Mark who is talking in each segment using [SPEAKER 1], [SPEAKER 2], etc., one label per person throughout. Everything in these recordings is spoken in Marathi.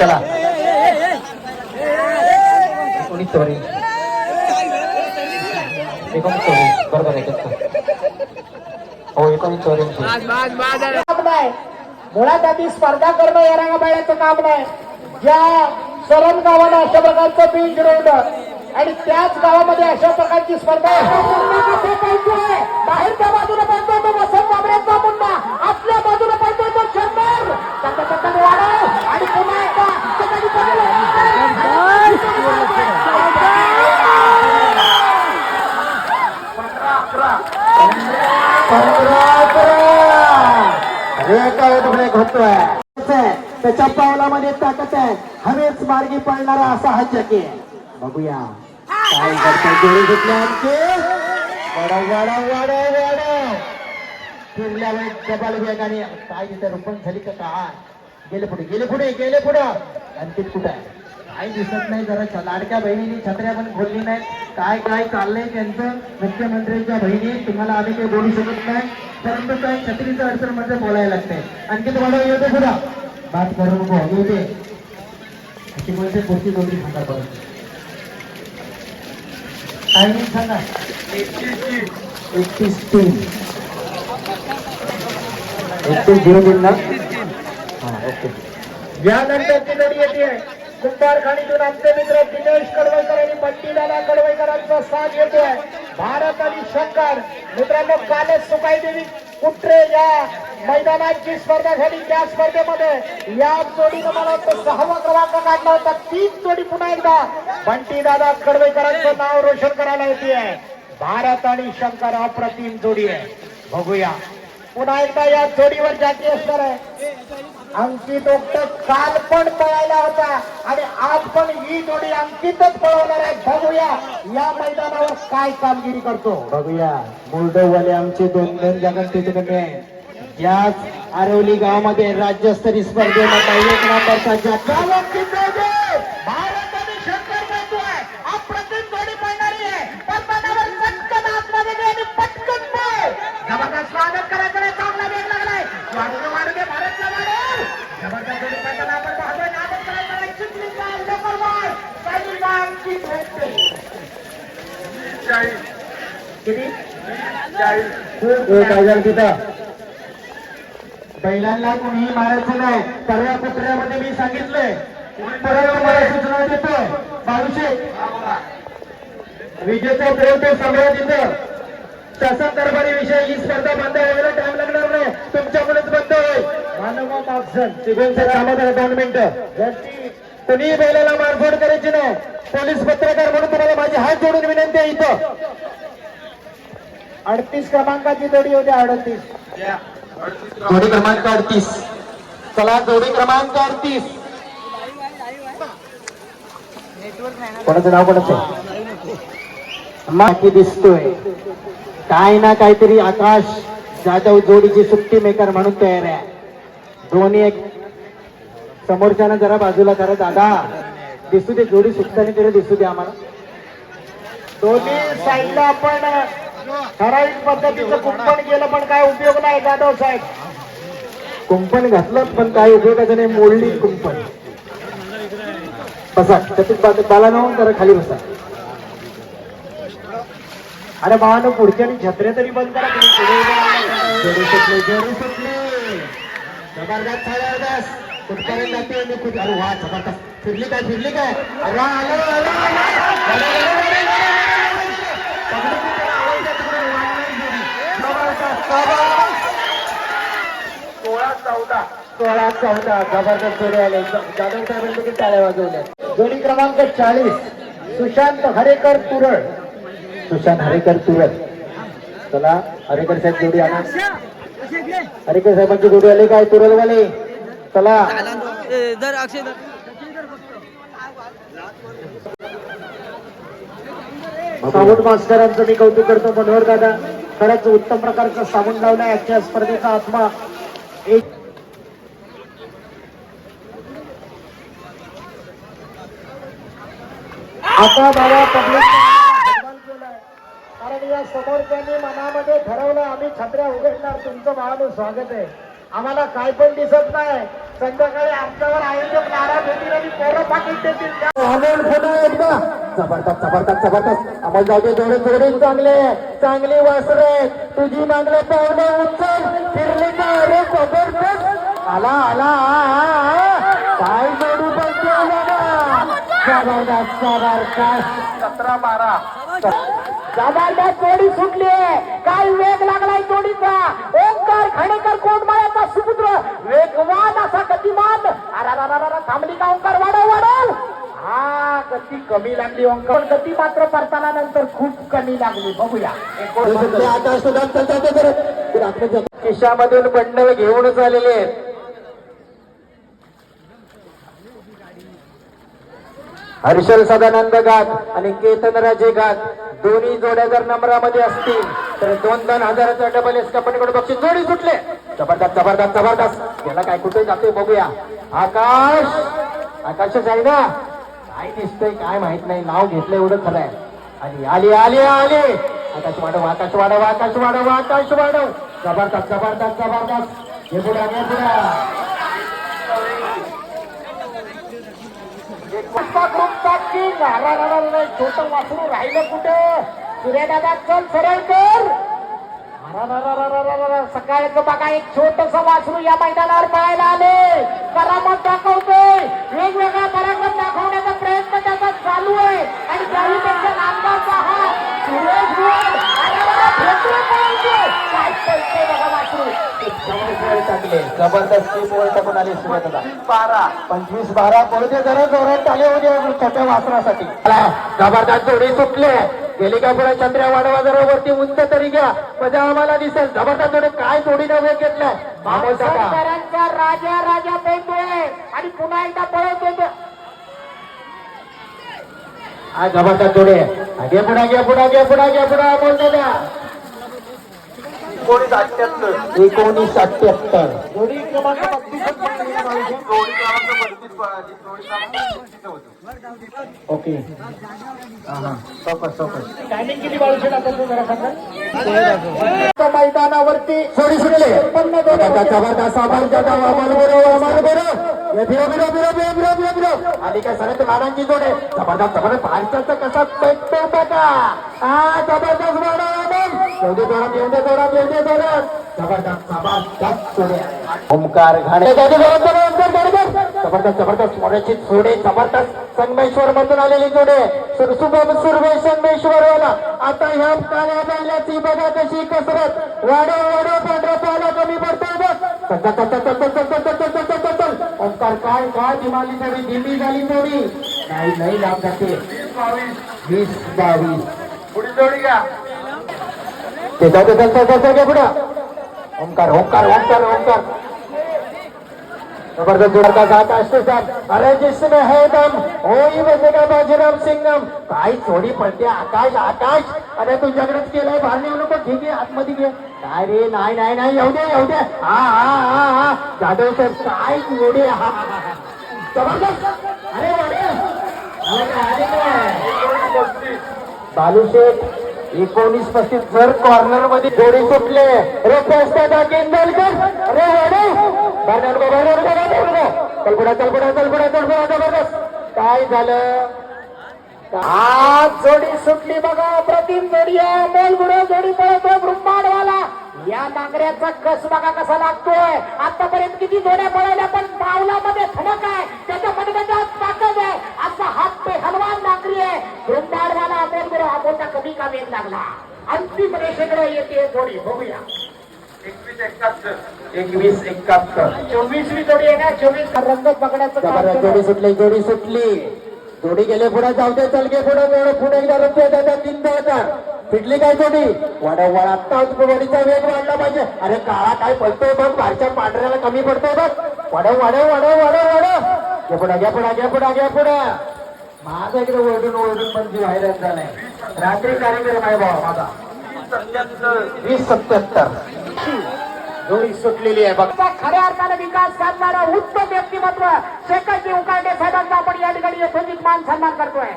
[SPEAKER 1] चला. एकोणीस एकोणीस बरोबर हो एकोणीस चौऱ्याऐंशी
[SPEAKER 2] काम नाही. मुळात आधी स्पर्धा करणं या रंगाबाळ्याचं काम नाही. ज्या सरम गावानं अशा प्रकारचं बीज रोवलं आणि त्याच गावामध्ये अशा प्रकारची स्पर्धा आहे. बाहेरच्या बाजूला पडतोय तो वसंत बाबऱ्यांचा आपल्या बाजूला तो शंभर टक्का टक्का वाढव आणि पुन्हा एकदा टक्का
[SPEAKER 1] अरे काय ब्रेक होतोय त्याच्या पावलामध्ये ताकद आहे. हवेच मार्गी पडणारा असा हा जके बघूया. काय करतो जोडी घेतले आमचे वाडा वाडा वाडा वाडा फिरल्या वेळेस डबल वेगाने काय तिथे रुपण झाली का काय? गेले पुढे गेले पुढे गेले पुढे. अंतिम कुठं आहे? काही दिसत नाही जरा. लाडक्या बहिणीने छत्र्या पण खोलली नाही काय काय चाललंय त्यांचं? मुख्यमंत्र्यांच्या बहिणी तुम्हाला आम्ही काही बोलू शकत नाही. परंतु काय छत्रीचं अडचण म्हणजे बोलायला लागते. आणखी तुम्हाला येऊ सुद्धा. बात करू नको. येऊ दे. अशी बोलते पुढची जोडी सांगा परत टायमिंग सांगा. एकतीस तीन. एकतीस झिरो तीन ना? हा ओके.
[SPEAKER 2] यानंतरची जोडी येते. कुंभारखाणीतून आमचे मित्र दिनेश कडवळकर आणि बंटीलाला कडवळकरांचा साथ येतोय. भारत आणि शंकर मित्रांनो कालच सुकाई देवी कुट्रे या मैदानाची स्पर्धा झाली. त्या स्पर्धेमध्ये या जोडीनं मला वाटतं सहावा क्रमांक काढला होता. तीच जोडी पुन्हा एकदा बंटी दादा नाव रोशन करायला येते भारत आणि शंकर अप्रतिम जोडी आहे. बघूया. पुन्हा एकदा या जोडीवर जाती असणार आहे. अंकित ओक्त काल पण पळायला होता आणि आज पण ही जोडी अंकितच पळवणार आहे. बघूया या मैदानावर काय कामगिरी करतो.
[SPEAKER 1] बघूया. मुर्डोवाले आमचे दोन दोन जगात आहेत याच आरवली गावामध्ये राज्यस्तरीय स्पर्धेला क्रमांकाचा जात.
[SPEAKER 2] गावातील जोडी, भारत आणि शंकर बनतोय अप्रतिम जोडी पळणारी आहे मैदानावर पटकन आतमध्ये गेली आणि पटकन पळ जबरदस्त स्वागत करायचं नाही चांगला वेग लागलाय वाढू दे वाढू दे भारतला वाढव जबरदस्त जोडी पळताना आपण पाहतोय नाटक करायचं नाही चिखली बाळ लोकर बाळ काही बाळ की भेटते किती
[SPEAKER 1] काय तिथं. बैलांना कोणीही मारायचं नाही. परव्या कुत्र्यामध्ये मी सांगितलंय. परव्या तुम्हाला सूचना देतोय. बावीसशे. विजेचा ते सम्राट इथं. शासन दरबारी विषय ही स्पर्धा बंद व्हायला टाइम लागणार नाही. तुमच्यामुळेच बंद होईल.
[SPEAKER 2] मानवा मागसन
[SPEAKER 1] शिकून सर दोन मिनिटं. कोणीही बैलाला मारफोड करायची नाही. पोलीस पत्रकार म्हणून तुम्हाला माझी हात जोडून विनंती आहे इथं.
[SPEAKER 2] अडतीस क्रमांकाची जोडी होती अडतीस.
[SPEAKER 1] जोडी क्रमांक अडतीस. चला जोडी क्रमांक अडतीस. कोणाचं नाव कोणाचं? माकी दिसतोय. काय ना काहीतरी आकाश जाधव जोडीची सुट्टी मेकर म्हणून तयार आहे. दोन्ही एक. समोरच्यानं जरा बाजूला करा दादा. दिसू दे जोडी सुटताना तरी दिसू दे आम्हाला.
[SPEAKER 2] दोन्ही साईडला आपण ठराविक पद्धतीचं कुंपण केलं पण काय उपयोग नाही जाधव साहेब.
[SPEAKER 1] कुंपण घातलं पण काय उपयोगाचं नाही मोडली कुंपण. बसा त्यातून बा- बाला नाव जरा खाली बसा.
[SPEAKER 2] अरे भावानो पुढच्यानी छत्र्या तरी बंद करा
[SPEAKER 1] जबरदस्त जबरदस्त. कुठपर्यंत जाते मी कुठ अरे वा जबरदस्त. फिरली काय फिरली काय? अरे आलं, आलं, आलं, आलं. आलं, आलं, आलं, आलं, आलं, आलं. पकडली तिकडे, आवाज येतो तिकडे, वाढली जोडी. जबरदस्त, जबरदस्त.
[SPEAKER 2] सोळा चौदा
[SPEAKER 1] सोळा चौदा जबरदस्त जोडी आले. जाधव साहेबांनी देखील टाळ्या वाजवल्या.
[SPEAKER 2] जोडी क्रमांक चाळीस सुशांत हरेकर तुरळ.
[SPEAKER 1] सुशांत हरेकर तुरत चला हरेकर साहेब जोडी आणा. हरेकर साहेबांची जोडी आली काय तुरलवाले चला.
[SPEAKER 3] दर अक्षय दर
[SPEAKER 2] सावंत मास्तरांचं मी कौतुक करतो मनोहर दादा. खरंच उत्तम प्रकारचं साबून लावलं आजच्या स्पर्धेचा आत्मा एक आता बाबा पब्लिक कारण या समोरच्यांनी मनामध्ये ठरवलं आम्ही छत्र्या उघडणार तुमचं भावानं स्वागत आहे. आम्हाला काय पण दिसत नाही. संध्याकाळी आमच्यावर आयोजक नाराज होतील आणि पोरं पाकिट देतील.
[SPEAKER 1] आनंद पुन्हा एकदा. जबरदस्त जबरदस्त जबरदस्त. अमोल जागे जोडे जोडे चांगले चांगली वासरे तुझी मागले पाहुणे उचल. फिरले का? अरे जबरदस्त. आला आला सतरा बारा.
[SPEAKER 2] जबरदस्त जोडी सुटली काय वेग लागलाय जोडीचा? ओंकार खाडेकर कोटमाळ्याचा सुपुत्र. वेगवान असा गतिमान. थांबली का ओंकार? वाढव वाढव. हा गती कमी लागली ओंकार. गती मात्र परताना नंतर खूप कमी लागली. बघूया.
[SPEAKER 1] ते आकाश सुद्धा चालतात ते जरा. ते आपल्या जग- खिशामधून बंडल घेऊनच आलेले आहेत. हर्षल सदानंद गात आणि केतनराजे गात दोन्ही जोड्या जर नंबरामध्ये असतील तर दोन दोन हजाराचा डबल एस कंपनीकडे बक्षीस जोडी सुटले जबरदस्त जबरदस्त जबरदस्त. याला काय कुठे जाते बघूया. आकाश! आकाशच आहे ना? काय दिसतंय काय माहीत नाही. नाव घेतलं एवढं खरं आहे. आली आली आली आली! आकाश वाढव आकाश वाढव आकाश वाढव आकाश वाढव! जबरदस्त जबरदस्त जबरदस्त. हे पुढे.
[SPEAKER 2] छोटं वासरू राहिलं कुठे? सूर्यदादा चल सरळ कर. सकाळचं बघा एक छोटस वासरू या मैदानावर पळायला आले करामत दाखवतोय वेगवेगळा पराक्रम दाखवण्याचा प्रयत्न त्याचा चालू आहे आणि त्याही त्यांच्या नामगावचा हा सुरेश
[SPEAKER 1] जबरदस्त टीम वर टाकून आले सुरेश बारा. पंचवीस बारा पळते जरा जोरात आले होते छोट्या वासरासाठी. जबरदस्त जोडी सुटले. गेली का पुढे चंद्र्या वाढवा जरा वरती उंच तरी घ्या. मजा आम्हाला दिसेल. जबरदस्त जोडी काय जोडीने वेग घेतलाय?
[SPEAKER 2] राजा राजा पळतोय आणि पुन्हा एकदा पळतोय तो.
[SPEAKER 1] हा जबरदस्त जोडी. घे पुढा घे पुढा घे पुढा घे पुढा अमोल दादा एकोणीस अठ्याहत्तर एकोणीस अठ्याहत्तर ओके.
[SPEAKER 2] मैदानावरती
[SPEAKER 1] सोडी सुटले. आणि काय सर लाडांची जोडे जबरदस्त जबरदस्त. कसा? पेटतो बघा हा जबरदस्त ओमकार घाणे जबरदस्त जबरदस्त मोराची सोडे जबरदस्त संगमेश्वर मधून आलेली जोडे सुरसुभम सुरवे संगमेश्वर आता ह्या काळ्या बैलाची बघा कशी कसरत वाडे वाडे पांढरा पाला कमी पडतो ओमकार काय काय दिमाली थोडी दिली झाली थोडी नाही नाही लाभ जाते वीस बावीस पुढे जोडी ते जाऊ दे, चल चल चल पुढं? ओंकार ओंकार ओंकार ओंकार. जबरदस्त जोडता जात असते साहेब अरे जिसमें है दम होई बसे का बाजीराम सिंगम. काय चोरी पडते आकाश आकाश. अरे तुझ्याकडेच केलंय बाहेर नेऊ नको ठीक आहे आतमध्ये घे. काय रे नाही नाही नाही येऊ दे येऊ दे. हा हा हा हा. जाधव साहेब काय जोडी हा जबरदस्त. अरे वाडे. अरे बालू शेठ एकोणीस पस्तीस जर कॉर्नरमध्ये गोडी सुटले. रे पेस्टा केंदलकर रे वाडे बाहेर कल्पना कल्पना कल्पना कल्पना जबरदस्त. काय झालं?
[SPEAKER 2] आज जोडी सुटली बघा. प्रतिम जोडी आहे मोलगुडे जोडी पळत ब्रह्मांडवाला. या नांगऱ्याचा कस बघा कसा लागतोय. आतापर्यंत किती जोड्या पळवल्या पण पावलामध्ये धडक आहे. त्याच्यामध्ये त्याच्यात ताकद आहे. असा हात पे हलवान नांगरी आहे. ब्रह्मांडवाला अमोल गुरु अमोलचा कमी का वेग लागला. अंतिम रेषेकडे येते जोडी. बघूया.
[SPEAKER 1] एकवीस एकाहत्तर.
[SPEAKER 2] चोवीसवी जोडी आहे ना? चोवीस रंग
[SPEAKER 1] जबरदस्त जोडी सुटली जोडी सुटली. जोडी गेले पुढे जाऊ दे चल गे पुढे पुढे पुढे एकदा रुपये दादा तीन हजार फिटली काय जोडी वाडा वाडा आत्ताच जोडीचा वेग वाढला पाहिजे. अरे काळा काय पडतोय बघ बाहेरच्या पांढऱ्याला कमी पडतोय बघ. वाढव वाढव वाढव वाढव वाढव घे पुढे घ्या पुढे घ्या पुढे घ्या पुढे. माझा इकडे ओरडून ओरडून पण जीव हैराण झालाय. रात्री कार्यक्रम आहे भावा माझा. वीस सत्याहत्तर.
[SPEAKER 2] जोडी सुटलेली आहे बघा. खऱ्या अर्थाने विकास साधणारा उत्तम व्यक्तिमत्व शेखरजी उकांडे साहेबांचा आपण या ठिकाणी यथोचित मान सन्मान करतोय.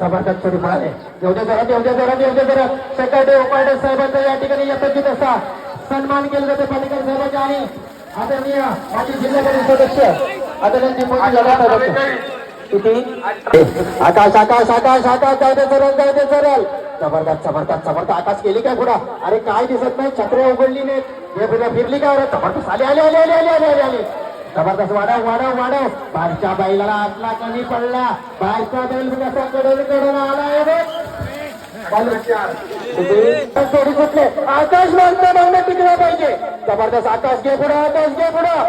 [SPEAKER 1] सभासद आले एवढ्या घरात एवढ्या घरात एवढ्या घरात सकाळी उपाडे साहेबांचा या ठिकाणी यथोचित असा सन्मान केला जातो पाटीकर साहेबांच्या आणि आदरणीय माजी जिल्हा परिषद सदस्य आदरणीय दीपक जगात किती? आकाश आकाश आकाश आकाश जाऊ दे सरळ जाऊ दे सरळ. जबरदस्त जबरदस्त जबरदस्त. आकाश केली काय पुढा? अरे काय दिसत नाही? छत्र्या उघडली नाही. हे पुढे फिरली काय अरे जबरदस्त. आले आले आले आले आले आले आले. जबरदस्त वाढव वाढव वाढव. बाहेरच्या बैलाला आतला कमी पडला. बाहेरचा बैल कसा कडून कडून आला आहे बघ. आकाश मागता मागणं टिकलं पाहिजे. जबरदस्त आकाश घे पुढं आकाश घे पुढं.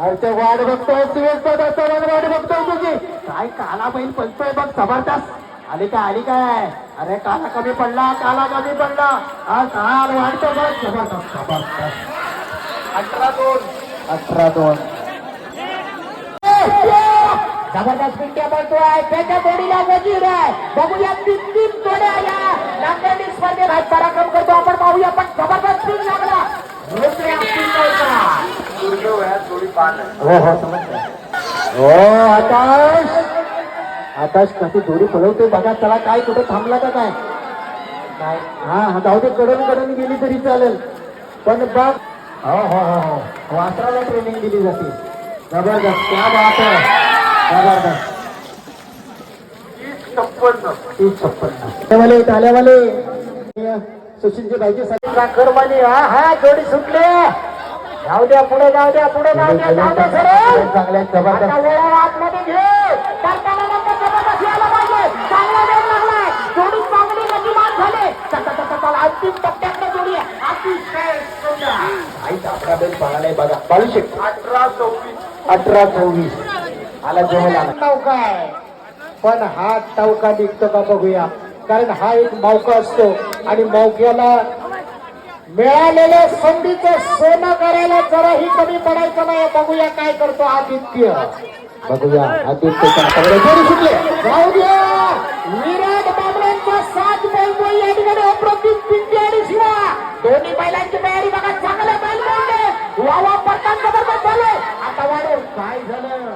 [SPEAKER 1] अरे ते वाट बघतोय सुरेश दादाचा वाट बघतोय तुझी. काय काला बैल पलतोय बघ जबरदस्त. आली काय आली काय? अरे काला कमी पडला काला कमी पडला. हा काल वाढतो बघ. जबरदस्त जबरदस्त.
[SPEAKER 2] अठरा दोन.
[SPEAKER 1] अठरा दोन.
[SPEAKER 2] जबरदस्त पिंट्या त्याच्या वजीर आहे. बघूया तीन जोड्या या नांदेडी स्पर्धेत पराक्रम करतो. आपण पाहूया पण जबरदस्त पिंग लागला.
[SPEAKER 1] हो हो. हो आकाश. आकाश कशी दोरी पळवते बघा. चला काय कुठे थांबला का काय? काय? हा हा जाऊ दे कडून कडून गेली तरी चालेल. पण बघ. हो हो हो हो. वासराला ट्रेनिंग दिली जाते. जबरदस्त क्या बात आहे जबरदस्त। तीस छप्पन्न आलेवाले आलेवाले। सुशीलजी भाईजी
[SPEAKER 2] कर्मणी हा हा जोडी सुटले. जाऊ द्या पुढे जाऊ द्या पुढे जाऊ द्या जाऊ द्या सरळ
[SPEAKER 1] चांगल्या
[SPEAKER 2] आता
[SPEAKER 1] जबरदस्त
[SPEAKER 2] वेळा आतमध्ये घे. करताना नंतर जबरदस्त यायला पाहिजे. चांगला वेळ लागलाय. जोडी चांगली गतिमान झाले. अंतिम अतिशय सुंदर.
[SPEAKER 1] आईचा आपला बेल पळालाय बघा. पाळू शकतो.
[SPEAKER 2] अठरा चोवीस
[SPEAKER 1] अठरा चोवीस. आला जवळ आला
[SPEAKER 2] नौका आहे. पण हा टवका निघतो का बघूया. कारण हा एक मौका असतो. आणि मौक्याला मिळालेल्या संधीचं सोनं करायला जराही कमी पडायचं नाही. बघूया काय करतो आदित्य.
[SPEAKER 1] बघूया. जोडी सुटले.
[SPEAKER 2] जाऊ द्या. विराट बाबऱ्यांचा साथ बोलतोय या ठिकाणी अप्रतिम पिंडी आणि शिवा. दोन्ही बैलांची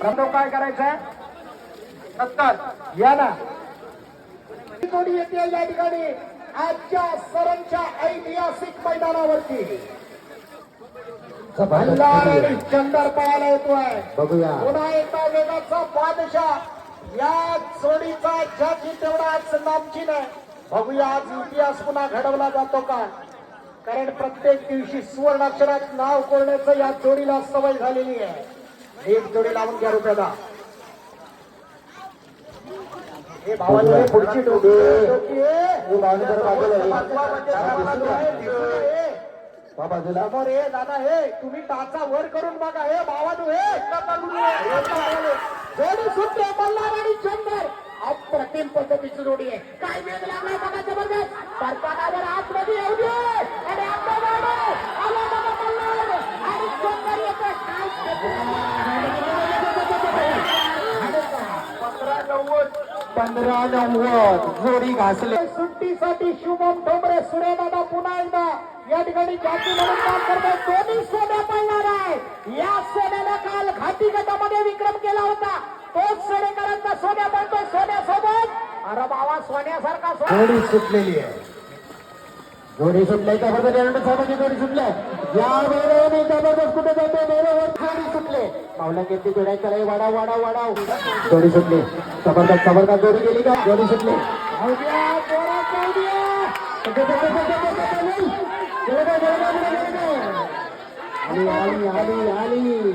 [SPEAKER 2] प्रथम काय करायचं सत्तर. या ना. जोडी येते या ठिकाणी? आजच्या सरांच्या ऐतिहासिक मैदानावरती. भल्लार आणि चंदर पाहायला येतोय.
[SPEAKER 1] बघूया.
[SPEAKER 2] पुन्हा एकदा वेगाचा बादशाह. या जोडीचा ज्याची तेवढाच नामचीन आहे. बघूया आज इतिहास पुन्हा घडवला जातो का? कारण प्रत्येक दिवशी सुवर्ण अक्षरात नाव कोरण्याचं या जोडीला सवय झालेली आहे. एक जोडी लावून घ्या रुपयाला. हे भावांनो, पुढची टोपी.
[SPEAKER 1] बाजूला ये.
[SPEAKER 2] हे. समोर हे दादा हे तुम्ही टाचा वर करून बघा. हे भावानू हे हे जोडी सुटते मल्हार आणि चंदर अप्रतिम पद्धतीची जोडी आहे. काय वेग लागलाय बघा जबरदस्त. परतानावर आतमध्ये येऊ दे आणि आता वाढव. आला बघा मल्हार आणि चंदर येतोय काय पंधरा नव्वद
[SPEAKER 1] पंधरा नव्वद जोडी घासले.
[SPEAKER 2] सुट्टीसाठी शुभम ठोंबरे सूर्यदादा पुन्हा एकदा. या ठिकाणी जाती म्हणून काम करतात दोन्ही सोन्या पडणार आहे या सोन्याला काल घाटी गटामध्ये विक्रम केला होता. तोच सोनेकरांचा सोन्या पडतो सोन्यासोबत. अरे बाबा सोन्यासारखा सोन्या.
[SPEAKER 1] जोडी सुटलेली आहे. जोडी सुटली का जबरदस्त आनंद साहेबांची जोडी सुटल्या या वेळेने जबरदस्त कुठे जाते वेळेवर जोडी सुटले. पावला किती जोडाय चला वाडा वाडा वाडा जोडी सुटली. जबरदस्त जबरदस्त जोडी गेली का? जोडी सुटली. आली आली आली आली.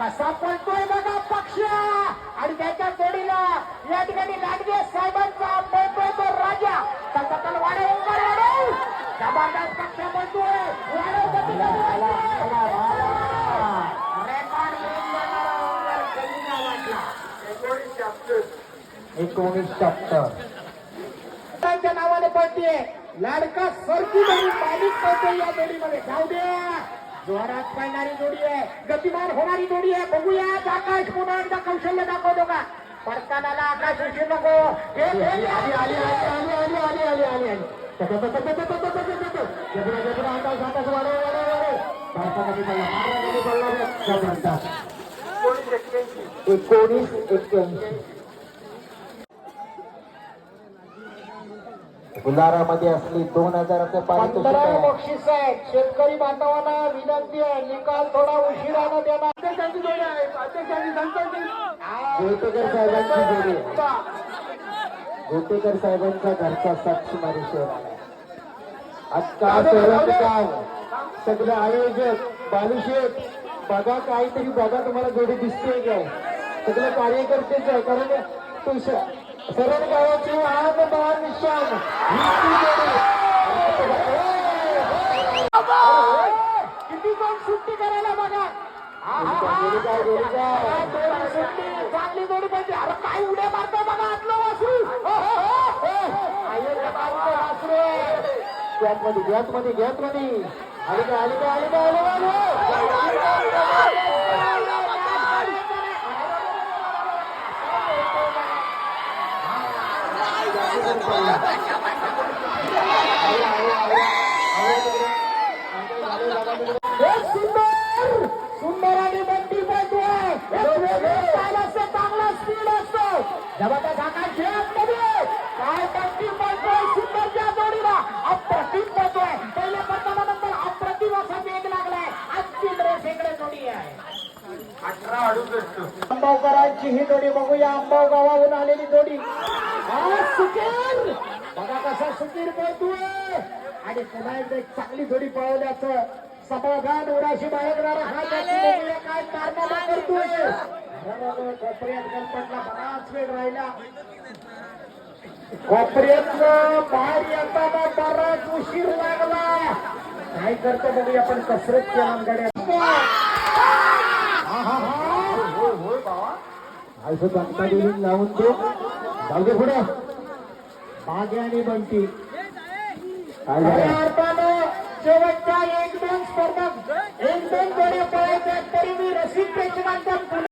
[SPEAKER 2] कसा पडतोय बघा आणि त्याच्या जोडीला या ठिकाणी लागले साहेबांचा मुंबईचा राजा. त्याचा तलवाडे जबरदस्त पक्ष म्हणतोय
[SPEAKER 1] एकोणीस
[SPEAKER 2] शहात्तर नावाने पडते लाडका सरकी म्हणून मालिक पडते या जोडीमध्ये. जाऊ द्या. जोरात पळणारी जोडी आहे. गतिमान होणारी जोडी आहे. बघूया. आकाश पुन्हा एकदा कौशल्य दाखवतो का? पडतानाला आकाश उशीर नको.
[SPEAKER 1] आली आली आली आली आली आली आली आली आली आकाश, आकाश, वाढव, वाढव, वाढव. भारतामध्ये पडला, भारतामध्ये पडला एकोणीस एक्क्याऐंशी गुलारामध्ये असली दोन हजाराचे आहे.
[SPEAKER 2] बक्षीस आहे शेतकरी बांधवांना विनंती आहे निकाल थोडा उशिरानं देणार. अध्यक्षांची जोडी आहे अध्यक्षांची संतांची
[SPEAKER 1] गोटेकर साहेबांची जोडी आहे. गोटेकर साहेबांचा घरचा साक्षीमारी शहर आला अक्का गाव सगळे आयोजक बालुशेठ बघा काहीतरी बघा तुम्हाला जोडी दिसते काय? सगळे कार्यकर्तेच आहे कारण तो सरळ गावाची आज बाळ निशान
[SPEAKER 2] किती दोन सुट्टी करायला बघा. सुट्टी चांगली जोडी पाहिजे. अरे काय उड्या मारता बघा आतलं वासरू. हो, हो, हो. वासरू. गॅत
[SPEAKER 1] मध्ये गॅत मध्ये गॅत मध्ये. आली का आली का?
[SPEAKER 2] 来来来。सुकीर पळतोय आणि पुन्हा एकदा चांगली जोडी पळवल्याचं समाधान उडाशी बाळगणारा हा त्याची बघूया काय कारनामा करतोय? बरोबर, कोपऱ्यात गणपतला बराच वेळ राहिला. कोपऱ्यातनं बाहेर येताना बराच उशीर लागला. काय करतो बघूया आपण कसरत केला
[SPEAKER 1] देऊन लावून दे. जाऊ दे पुढे.
[SPEAKER 2] मागे आणि बंटी. खऱ्या अर्थानं शेवटच्या एक दोन स्पर्धक एक दोन जोड्या पळायच्या तरी मी रसिक प्रेक्षकांच्या